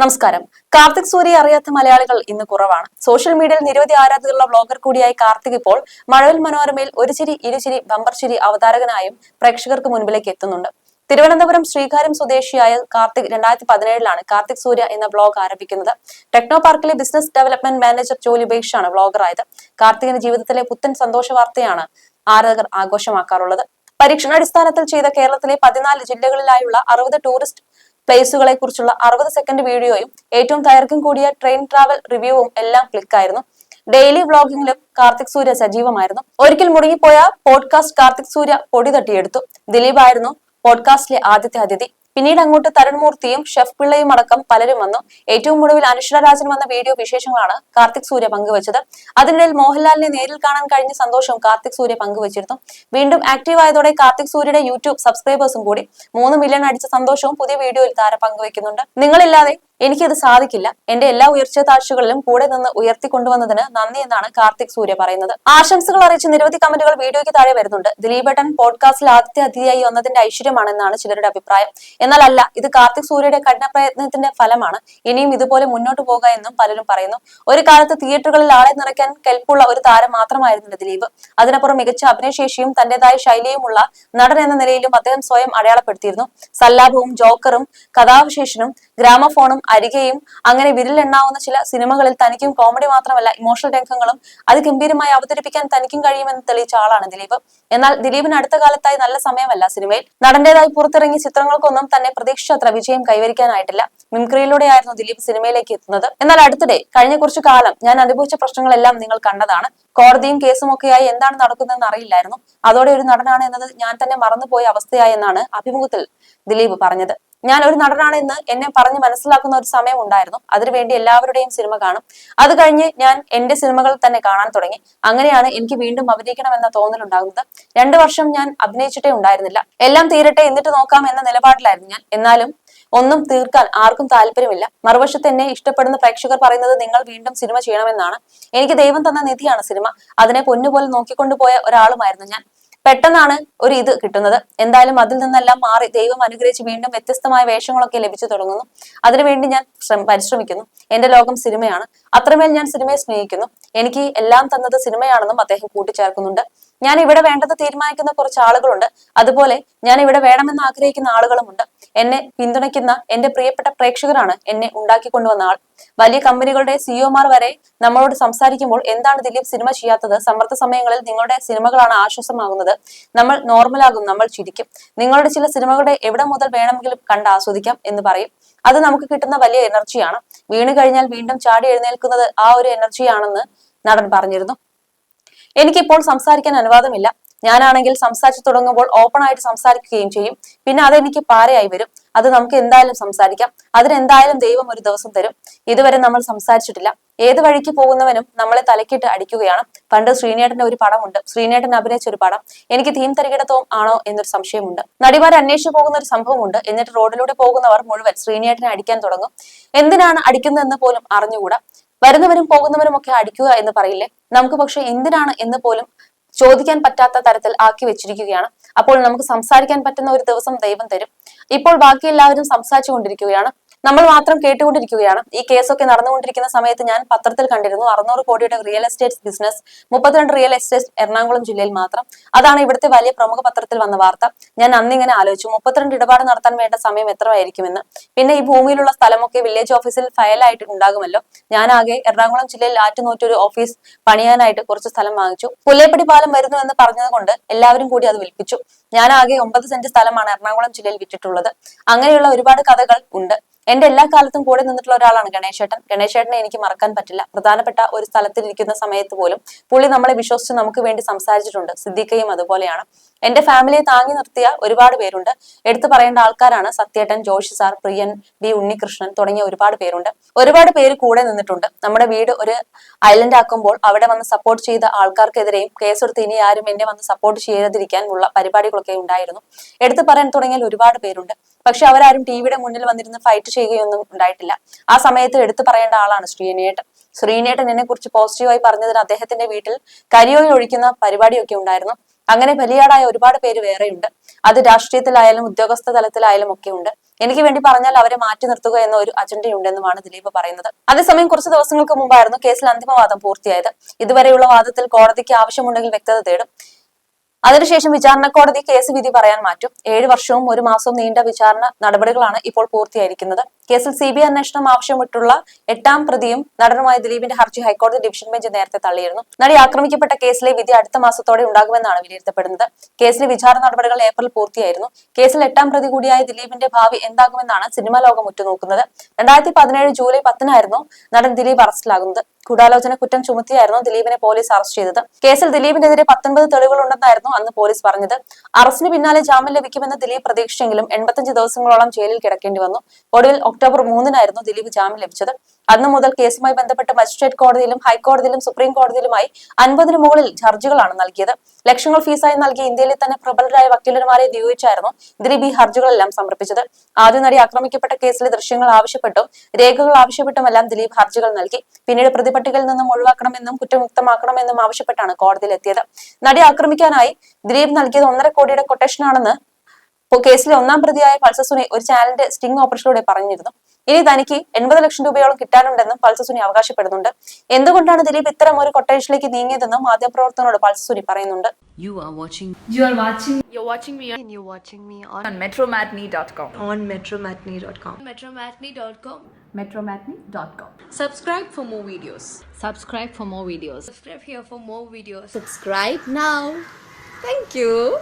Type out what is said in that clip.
നമസ്കാരം. കാർത്തിക് സൂര്യ അറിയാത്ത മലയാളികൾ ഇന്ന് കുറവാണ്. സോഷ്യൽ മീഡിയയിൽ നിരവധി ആരാധകരുള്ള ബ്ലോഗർ കൂടിയായി കാർത്തിക് ഇപ്പോൾ മഴവിൽ മനോരമയിൽ ഒരു ചിരി ഇരുചിരി ബമ്പർ ചിരി അവതാരകനായും പ്രേക്ഷകർക്ക് മുൻപിലേക്ക് എത്തുന്നുണ്ട്. തിരുവനന്തപുരം ശ്രീകാര്യം സ്വദേശിയായ കാർത്തിക് രണ്ടായിരത്തി പതിനേഴിലാണ് കാർത്തിക് സൂര്യ എന്ന ബ്ലോഗ് ആരംഭിക്കുന്നത്. ടെക്നോ പാർക്കിലെ ബിസിനസ് ഡെവലപ്മെന്റ് മാനേജർ ജോലി ഉപേക്ഷിച്ചാണ് ബ്ലോഗറായത് കാർത്തികിന്റെ ജീവിതത്തിലെ പുത്തൻ സന്തോഷ വാർത്തയാണ് ആരാധകർ ആഘോഷമാക്കാറുള്ളത്. പരീക്ഷണാടിസ്ഥാനത്തിൽ ചെയ്ത കേരളത്തിലെ പതിനാല് ജില്ലകളിലായുള്ള അറുപത് ടൂറിസ്റ്റ് പ്ലേസുകളെ കുറിച്ചുള്ള അറുപത് സെക്കൻഡ് വീഡിയോയും ഏറ്റവും ദൈർഘ്യം കൂടിയ ട്രെയിൻ ട്രാവൽ റിവ്യൂവും എല്ലാം ക്ലിക്കായിരുന്നു ഡെയിലി വ്ളോഗിങ്ങിലും കാർത്തിക് സൂര്യ സജീവമായിരുന്നു. ഒരിക്കൽ മുടങ്ങിപ്പോയ പോഡ്കാസ്റ്റ് കാർത്തിക് സൂര്യ പൊടി തട്ടിയെടുത്തു. ദിലീപ് ആയിരുന്നു പോഡ്കാസ്റ്റിലെ ആദ്യത്തെ അതിഥി. പിന്നീട് അങ്ങോട്ട് തരുൺമൂർത്തിയും ഷെഫ് പിള്ളയും അടക്കം പലരും വന്നു. ഏറ്റവും ഒടുവിൽ അനുഷ്ഠ രാജൻ വന്ന വീഡിയോ വിശേഷങ്ങളാണ് കാർത്തിക് സൂര്യ പങ്കുവച്ചത്. അതിനിടയിൽ മോഹൻലാലിനെ നേരിൽ കാണാൻ കഴിഞ്ഞ സന്തോഷം കാർത്തിക് സൂര്യ പങ്കുവച്ചിരുന്നു. വീണ്ടും ആക്റ്റീവ് ആയതോടെ കാർത്തിക് സൂര്യയുടെ യൂട്യൂബ് സബ്സ്ക്രൈബേഴ്സും കൂടി മൂന്ന് മില്യൺ അടിച്ച സന്തോഷവും പുതിയ വീഡിയോയിൽ താരം പങ്കുവയ്ക്കുന്നുണ്ട്. നിങ്ങളില്ലാതെ എനിക്കത് സാധിക്കില്ല. എന്റെ എല്ലാ ഉയർച്ച താഴ്ചകളിലും കൂടെ നിന്ന് ഉയർത്തിക്കൊണ്ടുവന്നതിന് നന്ദി എന്നാണ് കാർത്തിക് സൂര്യ പറയുന്നത്. ആശംസകൾ അറിയിച്ച് നിരവധി കമന്റുകൾ വീഡിയോയ്ക്ക് താഴെ വരുന്നുണ്ട്. ദിലീപ് ദിലീപേട്ടൻ പോഡ്കാസ്റ്റിൽ ആദ്യത്തെ അതിഥിയായി വന്നതിന്റെ ഐശ്വര്യമാണെന്നാണ് ചിലരുടെ അഭിപ്രായം. എന്നാൽ അല്ല ഇത് കാർത്തിക് സൂര്യയുടെ കഠിന പ്രയത്നത്തിന്റെ ഫലമാണ്. ഇനിയും ഇതുപോലെ മുന്നോട്ട് പോകുക എന്നും പലരും പറയുന്നു. ഒരു കാലത്ത് തിയേറ്ററുകളിൽ ആളെ നിറയ്ക്കാൻ കെൽപ്പുള്ള ഒരു താരം മാത്രമായിരുന്നു ദിലീപ്. അതിനപ്പുറം മികച്ച അഭിനയശേഷിയും തന്റേതായ ശൈലിയുമുള്ള നടൻ എന്ന നിലയിലും അദ്ദേഹം സ്വയം അടയാളപ്പെടുത്തിയിരുന്നു. സല്ലാപവും ജോക്കറും കഥാവിശേഷനും ഗ്രാമഫോണും അരികെയും അങ്ങനെ വിരലെണ്ണാവുന്ന ചില സിനിമകളിൽ തനിക്കും കോമഡി മാത്രമല്ല ഇമോഷണൽ രംഗങ്ങളും അതിഗംഭീരമായി അവതരിപ്പിക്കാൻ തനിക്കും കഴിയുമെന്ന് തെളിയിച്ച ആളാണ് ദിലീപ്. എന്നാൽ ദിലീപിന് അടുത്ത കാലത്തായി നല്ല സമയമല്ല സിനിമയിൽ. നടന്റേതായി പുറത്തിറങ്ങിയ ചിത്രങ്ങൾക്കൊന്നും തന്നെ പ്രതീക്ഷിച്ചത്ര വിജയം കൈവരിക്കാനായിട്ടില്ല. മിംക്രിയിലൂടെയായിരുന്നു ദിലീപ് സിനിമയിലേക്ക് എത്തുന്നത്. എന്നാൽ അടുത്തിടെ കഴിഞ്ഞ കുറച്ചു കാലം ഞാൻ അനുഭവിച്ച പ്രശ്നങ്ങളെല്ലാം നിങ്ങൾ കണ്ടതാണ്. കോടതിയും കേസും ഒക്കെയായി എന്താണ് നടക്കുന്നതെന്ന് അറിയില്ലായിരുന്നു. അതോടെ ഒരു നടനാണ് എന്നത് ഞാൻ തന്നെ മറന്നുപോയ അവസ്ഥയായി എന്നാണ് അഭിമുഖത്തിൽ ദിലീപ് പറഞ്ഞത്. ഞാൻ ഒരു നടനാണ് എന്ന് എന്നെ പറഞ്ഞ് മനസ്സിലാക്കുന്ന ഒരു സമയം ഉണ്ടായിരുന്നു. അതിനുവേണ്ടി എല്ലാവരുടെയും സിനിമ കാണും. അത് കഴിഞ്ഞ് ഞാൻ എന്റെ സിനിമകൾ തന്നെ കാണാൻ തുടങ്ങി. അങ്ങനെയാണ് എനിക്ക് വീണ്ടും അഭിനയിക്കണം അഭിനയിക്കണമെന്ന തോന്നലുണ്ടാകുന്നത് രണ്ടു വർഷം ഞാൻ അഭിനയിച്ചിട്ടേ ഉണ്ടായിരുന്നില്ല. എല്ലാം തീരട്ടെ എന്നിട്ട് നോക്കാം എന്ന നിലപാടിലായിരുന്നു ഞാൻ. എന്നാലും ഒന്നും തീർക്കാൻ ആർക്കും താല്പര്യമില്ല. മറുവശത്ത് എന്നെ ഇഷ്ടപ്പെടുന്ന പ്രേക്ഷകർ പറയുന്നത് നിങ്ങൾ വീണ്ടും സിനിമ ചെയ്യണമെന്നാണ്. എനിക്ക് ദൈവം തന്ന നിധിയാണ് സിനിമ. അതിനെ പൊന്നുപോലെ നോക്കിക്കൊണ്ടുപോയ ഒരാളുമായിരുന്നു ഞാൻ. പെട്ടെന്നാണ് ഒരു ഇത് കിട്ടുന്നത്. എന്തായാലും അതിൽ നിന്നെല്ലാം മാറി ദൈവം അനുഗ്രഹിച്ച് വീണ്ടും വ്യത്യസ്തമായ വേഷങ്ങളൊക്കെ ലഭിച്ചു തുടങ്ങുന്നു. അതിനുവേണ്ടി ഞാൻ പരിശ്രമിക്കുന്നു. എന്റെ ലോകം സിനിമയാണ്. അത്രമേൽ ഞാൻ സിനിമയെ സ്നേഹിക്കുന്നു. എനിക്ക് എല്ലാം തന്നത് സിനിമയാണെന്നും അദ്ദേഹം കൂട്ടിച്ചേർക്കുന്നുണ്ട്. ഞാൻ ഇവിടെ വേണ്ടത് തീരുമാനിക്കുന്ന കുറച്ച് ആളുകളുണ്ട്. അതുപോലെ ഞാൻ ഇവിടെ വേണമെന്ന് ആഗ്രഹിക്കുന്ന ആളുകളുമുണ്ട്. എന്നെ പിന്തുണയ്ക്കുന്ന എന്റെ പ്രിയപ്പെട്ട പ്രേക്ഷകരാണ് എന്നെ ഉണ്ടാക്കിക്കൊണ്ടുവന്ന ആൾ. വലിയ കമ്പനികളുടെ സിഇഒമാർ വരെ നമ്മളോട് സംസാരിക്കുമ്പോൾ എന്താണ് ദിലീപ് സിനിമ ചെയ്യാത്തത്? സമ്മർദ്ദ സമയങ്ങളിൽ നിങ്ങളുടെ സിനിമകളാണ് ആശ്വാസമാകുന്നത്. നമ്മൾ നോർമലാകും നമ്മൾ ചിരിക്കും. നിങ്ങളുടെ ചില സിനിമകളുടെ എവിടെ മുതൽ വേണമെങ്കിലും കണ്ട് ആസ്വദിക്കാം എന്ന് പറയും. അത് നമുക്ക് കിട്ടുന്ന വലിയ എനർജിയാണ്. വീണ് കഴിഞ്ഞാൽ വീണ്ടും ചാടി എഴുന്നേൽക്കുന്നത് ആ ഒരു എനർജിയാണെന്ന് നടൻ പറഞ്ഞിരുന്നു. എനിക്കിപ്പോൾ സംസാരിക്കാൻ അനുവാദമില്ല. ഞാനാണെങ്കിൽ സംസാരിച്ചു തുടങ്ങുമ്പോൾ ഓപ്പൺ ആയിട്ട് സംസാരിക്കുകയും ചെയ്യും. പിന്നെ അതെനിക്ക് പാരയായി വരും. അത് നമുക്ക് എന്തായാലും സംസാരിക്കാം. അതിനെന്തായാലും ദൈവം ഒരു ദിവസം തരും. ഇതുവരെ നമ്മൾ സംസാരിച്ചിട്ടില്ല. ഏത് വഴിക്ക് പോകുന്നവനും നമ്മളെ തലക്കിട്ട് അടിക്കുകയാണ്. പണ്ട് ശ്രീനേട്ടന്റെ ഒരു പടമുണ്ട്. ശ്രീനേട്ടൻ അഭിനയിച്ച ഒരു പടം. എനിക്ക് തീം തരികിടത്തവും ആണോ എന്നൊരു സംശയമുണ്ട്. നടിമാർ അന്വേഷിച്ചു പോകുന്ന ഒരു സംഭവമുണ്ട്. എന്നിട്ട് റോഡിലൂടെ പോകുന്നവർ മുഴുവൻ ശ്രീനേട്ടനെ അടിക്കാൻ തുടങ്ങും. എന്തിനാണ് അടിക്കുന്നതെന്ന് പോലും അറിഞ്ഞുകൂടാ. വരുന്നവരും പോകുന്നവരും ഒക്കെ അടിക്കുക എന്ന് പറയില്ലേ? നമുക്ക് പക്ഷെ എന്തിനാണ് എന്ന് പോലും ചോദിക്കാൻ പറ്റാത്ത തരത്തിൽ ആക്കി വെച്ചിരിക്കുകയാണ്. അപ്പോൾ നമുക്ക് സംസാരിക്കാൻ പറ്റുന്ന ഒരു ദിവസം ദൈവം തരും. ഇപ്പോൾ ബാക്കി എല്ലാവരും സംസാരിച്ചു കൊണ്ടിരിക്കുകയാണ് നമ്മൾ മാത്രം കേട്ടുകൊണ്ടിരിക്കുകയാണ്. ഈ കേസൊക്കെ നടന്നുകൊണ്ടിരിക്കുന്ന സമയത്ത് ഞാൻ പത്രത്തിൽ കണ്ടിരുന്നു. അറുന്നൂറ് കോടിയുടെ റിയൽ എസ്റ്റേറ്റ് ബിസിനസ് മുപ്പത്തിരണ്ട് റിയൽ എസ്റ്റേറ്റ് എറണാകുളം ജില്ലയിൽ മാത്രം. അതാണ് ഇവിടുത്തെ വലിയ പ്രമുഖ പത്രത്തിൽ വന്ന വാർത്ത. ഞാൻ അന്നിങ്ങനെ ആലോചിച്ചു. മുപ്പത്തിരണ്ട് ഇടപാട് നടത്താൻ വേണ്ട സമയം എത്രയായിരിക്കുമെന്ന് പിന്നെ ഈ ഭൂമിയിലുള്ള സ്ഥലമൊക്കെ വില്ലേജ് ഓഫീസിൽ ഫയലായിട്ട് ഉണ്ടാകുമല്ലോ. ആകെ എറണാകുളം ജില്ലയിൽ ആറ്റുനൂറ്റൊരു ഓഫീസ് പണിയാനായിട്ട് കുറച്ച് സ്ഥലം വാങ്ങിച്ചു. പുല്ലേപ്പടി പാലം വരുന്നു എന്ന് പറഞ്ഞതുകൊണ്ട് എല്ലാവരും കൂടി അത് വിൽപ്പിച്ചു. ആകെ ഒമ്പത് സെന്റ് സ്ഥലമാണ് എറണാകുളം ജില്ലയിൽ വിറ്റിട്ടുള്ളത്. അങ്ങനെയുള്ള ഒരുപാട് കഥകൾ ഉണ്ട്. എന്റെ എല്ലാ കാലത്തും കൂടെ നിന്നിട്ടുള്ള ഒരാളാണ് ഗണേശേട്ടൻ. ഗണേശേട്ടനെ എനിക്ക് മറക്കാൻ പറ്റില്ല. പ്രധാനപ്പെട്ട ഒരു സ്ഥലത്തിരിക്കുന്ന സമയത്ത് പോലും പുള്ളി നമ്മളെ വിശ്വസിച്ച് നമുക്ക് വേണ്ടി സംസാരിച്ചിട്ടുണ്ട്. സിദ്ദിഖയും അതുപോലെയാണ്. എന്റെ ഫാമിലിയെ താങ്ങി നിർത്തിയ ഒരുപാട് പേരുണ്ട്. എടുത്തു പറയേണ്ട ആൾക്കാരാണ് സത്യേട്ടൻ ജോഷി സാർ പ്രിയൻ ബി ഉണ്ണികൃഷ്ണൻ തുടങ്ങിയ ഒരുപാട് പേരുണ്ട്. ഒരുപാട് പേര് കൂടെ നിന്നിട്ടുണ്ട്. നമ്മുടെ വീട് ഒരു ഐലൻഡ് ആക്കുമ്പോൾ അവിടെ വന്ന് സപ്പോർട്ട് ചെയ്ത ആൾക്കാർക്കെതിരെയും കേസെടുത്ത് ഇനി ആരും എന്നെ വന്ന് സപ്പോർട്ട് ചെയ്യാതിരിക്കാനുള്ള പരിപാടികളൊക്കെ ഉണ്ടായിരുന്നു. എടുത്തു പറയാൻ തുടങ്ങിയാൽ ഒരുപാട് പേരുണ്ട്. പക്ഷെ അവരാരും ടി വിയുടെ മുന്നിൽ വന്നിരുന്ന് ഫൈറ്റ് ചെയ്യുകയൊന്നും ഉണ്ടായിട്ടില്ല. ആ സമയത്ത് എടുത്തു പറയേണ്ട ആളാണ് ശ്രീനേട്ടൻ. ശ്രീനേട്ടൻ എന്നെ കുറിച്ച് പോസിറ്റീവായി പറഞ്ഞതിന് അദ്ദേഹത്തിന്റെ വീട്ടിൽ കരിയോയിൽ ഒഴിക്കുന്ന പരിപാടിയൊക്കെ ഉണ്ടായിരുന്നു. അങ്ങനെ ബലിയാടായ ഒരുപാട് പേര് വേറെയുണ്ട്. അത് രാഷ്ട്രീയത്തിലായാലും ഉദ്യോഗസ്ഥ തലത്തിലായാലും ഒക്കെ ഉണ്ട്. എനിക്ക് വേണ്ടി പറഞ്ഞാൽ അവരെ മാറ്റി നിർത്തുക എന്ന ഒരു അജണ്ടയുണ്ടെന്നുമാണ് ദിലീപ് പറയുന്നത്. അതേസമയം കുറച്ച് ദിവസങ്ങൾക്ക് മുമ്പായിരുന്നു കേസിൽ അന്തിമവാദം പൂർത്തിയായത്. ഇതുവരെയുള്ള വാദത്തിൽ കോടതിക്ക് ആവശ്യമുണ്ടെങ്കിൽ വ്യക്തത തേടും. അതിനുശേഷം വിചാരണ കോടതി കേസ് വിധി പറയാൻ മാറ്റും. ഏഴ് വർഷവും ഒരു മാസവും നീണ്ട വിചാരണ നടപടികളാണ് ഇപ്പോൾ പൂർത്തിയായിരിക്കുന്നത്. കേസിൽ സി ബി ഐ അന്വേഷണം ആവശ്യമിട്ടുള്ള എട്ടാം പ്രതിയും നടനുമായ ദിലീപിന്റെ ഹർജി ഹൈക്കോടതി ഡിവിഷൻ ബെഞ്ച് നേരത്തെ തള്ളിയിരുന്നു. നടി ആക്രമിക്കപ്പെട്ട കേസിലെ വിധി അടുത്ത മാസത്തോടെ ഉണ്ടാകുമെന്നാണ് വിലയിരുത്തപ്പെടുന്നത്. കേസിലെ വിചാരണ നടപടികൾ ഏപ്രിൽ പൂർത്തിയായിരുന്നു. കേസിൽ എട്ടാം പ്രതി കൂടിയായ ദിലീപിന്റെ ഭാവി എന്താകുമെന്നാണ് സിനിമാ ലോകം ഉറ്റുനോക്കുന്നത്. രണ്ടായിരത്തി പതിനേഴ് ജൂലൈ പത്തിനായിരുന്നു നടൻ ദിലീപ് അറസ്റ്റിലാകുന്നത്. ഗൂഢാലോചന കുറ്റം ചുമത്തിയായിരുന്നു ദിലീപിനെ പോലീസ് അറസ്റ്റ് ചെയ്തത്. കേസിൽ ദിലീപിനെതിരെ പത്തൊൻപത് തെളിവുകളുണ്ടെന്നായിരുന്നു അന്ന് പോലീസ് പറഞ്ഞത്. അറസ്റ്റിന് പിന്നാലെ ജാമ്യം ലഭിക്കുമെന്ന് ദിലീപ് പ്രതീക്ഷിച്ചെങ്കിലും എൺപത്തഞ്ച് ദിവസങ്ങളോളം ജയിലിൽ കിടക്കേണ്ടി വന്നു. ഒടുവിൽ ഒക്ടോബർ മൂന്നിനായിരുന്നു ദിലീപ് ജാമ്യം ലഭിച്ചത്. അന്ന് മുതൽ കേസുമായി ബന്ധപ്പെട്ട് മജിസ്ട്രേറ്റ് കോടതിയിലും ഹൈക്കോടതിയിലും സുപ്രീം കോടതിയിലുമായി അൻപതിനു മുകളിൽ ഹർജികളാണ് നൽകിയത്. ലക്ഷങ്ങൾ ഫീസായി നൽകിയ ഇന്ത്യയിലെ തന്നെ പ്രബലരായ വക്കീലന്മാരെ നിയോഗിച്ചായിരുന്നു ദിലീപ് ഈ ഹർജികളെല്ലാം സമർപ്പിച്ചത്. ആദ്യ നടി ആക്രമിക്കപ്പെട്ട കേസിലെ ദൃശ്യങ്ങൾ ആവശ്യപ്പെട്ടും രേഖകൾ ആവശ്യപ്പെട്ടുമെല്ലാം ദിലീപ് ഹർജികൾ നൽകി. പിന്നീട് പ്രതിപട്ടികയിൽ നിന്നും ഒഴിവാക്കണമെന്നും കുറ്റമുക്തമാക്കണമെന്നും ആവശ്യപ്പെട്ടാണ് കോടതിയിലെത്തിയത്. നടി ആക്രമിക്കാനായി ദിലീപ് നൽകിയത് ഒന്നര കോടിയുടെ കൊട്ടേഷനാണെന്ന് കേസിലെ ഒന്നാം പ്രതിയായ പൾസസുനെ ഒരു ചാനലിന്റെ സ്റ്റിംഗ് ഓപ്പറേഷനിലൂടെ പറഞ്ഞിരുന്നു. ഇനി തനിക്ക് എൺപത് ലക്ഷം രൂപയോളം കിട്ടാനുണ്ടെന്നും പൾസസുനി അവകാശപ്പെടുന്നുണ്ട് എന്തുകൊണ്ടാണ് ദിലീപ് ഇത്തരം ഒരു കൊട്ടേഷനിലേക്ക് നീങ്ങിയതെന്നും മാധ്യമപ്രവർത്തകനോട് പൾസസുനി പറയുന്നുണ്ട് You are watching You are watching You're watching me and you're watching me on, on metromatney.com. on metromatney.com. metromatney.com. Metromatney.com. subscribe for more videos Subscribe for more videos. Subscribe here for more videos. Subscribe now. Thank you.